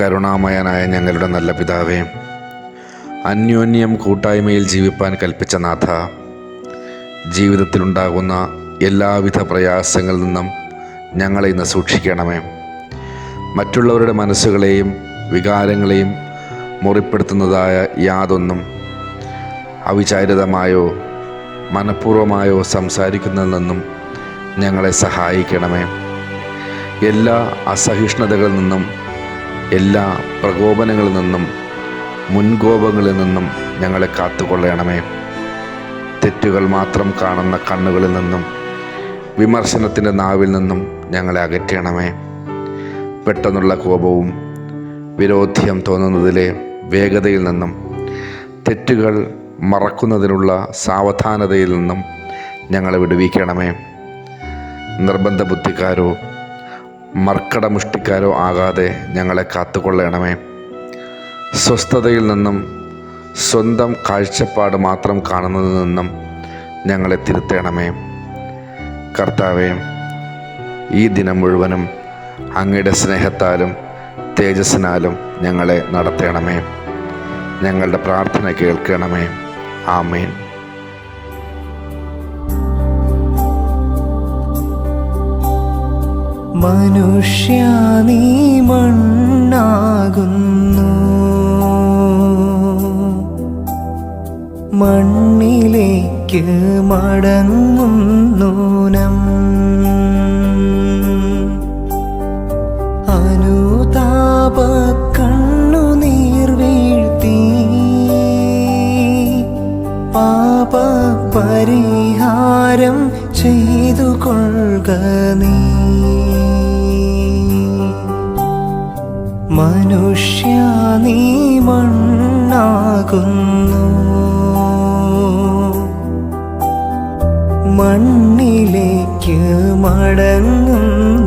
കരുണാമയനായ ഞങ്ങളുടെ നല്ല പിതാവേ അന്യോന്യം കൂട്ടായ്മയിൽ ജീവിപ്പാൻ കൽപ്പിച്ച നാഥ ജീവിതത്തിലുണ്ടാകുന്ന എല്ലാവിധ പ്രയാസങ്ങളിൽ നിന്നും ഞങ്ങളെ ഇന്ന് സൂക്ഷിക്കണമേ. മറ്റുള്ളവരുടെ മനസ്സുകളെയും വികാരങ്ങളെയും മുറിപ്പെടുത്തുന്നതായ യാതൊന്നും അവിചാരിതമായോ മനഃപൂർവമായോ സംസാരിക്കുന്നതിൽ നിന്നും ഞങ്ങളെ സഹായിക്കണമേ. എല്ലാ അസഹിഷ്ണുതകളിൽ നിന്നും എല്ലാ പ്രകോപനങ്ങളിൽ നിന്നും മുൻകോപങ്ങളിൽ നിന്നും ഞങ്ങളെ കാത്തുകൊള്ളണമേ. തെറ്റുകൾ മാത്രം കാണുന്ന കണ്ണുകളിൽ നിന്നും വിമർശനത്തിന്റെ നാവിൽ നിന്നും ഞങ്ങളെ അകറ്റണമേ. പെട്ടെന്നുള്ള കോപവും വിരോധ്യം തോന്നുന്നതിലെ വേഗതയിൽ നിന്നും തെറ്റുകൾ മറക്കുന്നതിനുള്ള സാവധാനതയിൽ നിന്നും ഞങ്ങളെ വിടുവിക്കണമേ. നിർബന്ധ ബുദ്ധിക്കാരോ മർക്കടമുഷ്ടിക്കാരോ ആകാതെ ഞങ്ങളെ കാത്തുകൊള്ളണമേ. സ്വസ്ഥതയിൽ നിന്നും സ്വന്തം കാഴ്ചപ്പാട് മാത്രം കാണുന്നതിൽ നിന്നും ഞങ്ങളെ തിരുത്തേണമേ. കർത്താവേ ഈ ദിനം മുഴുവനും അങ്ങയുടെ സ്നേഹത്താലും തേജസ്സിനാലും ഞങ്ങളെ നടത്തണമേ. ഞങ്ങളുടെ പ്രാർത്ഥന കേൾക്കണമേ. ആമേൻ. മനുഷ്യ നീ മണ്ണാകുന്നു. മണ്ണിലേക്ക് മടങ്ങുന്നു നം. അനുതാപ കണ്ണുനീർ വീഴ്ത്തി. പാപ പരിഹാരം ചെയ്തു കൊള്ളുക നീ. മനുഷ്യ നീ മണ്ണാകുന്നു. മണ്ണിലേക്ക് മടങ്ങുന്നു.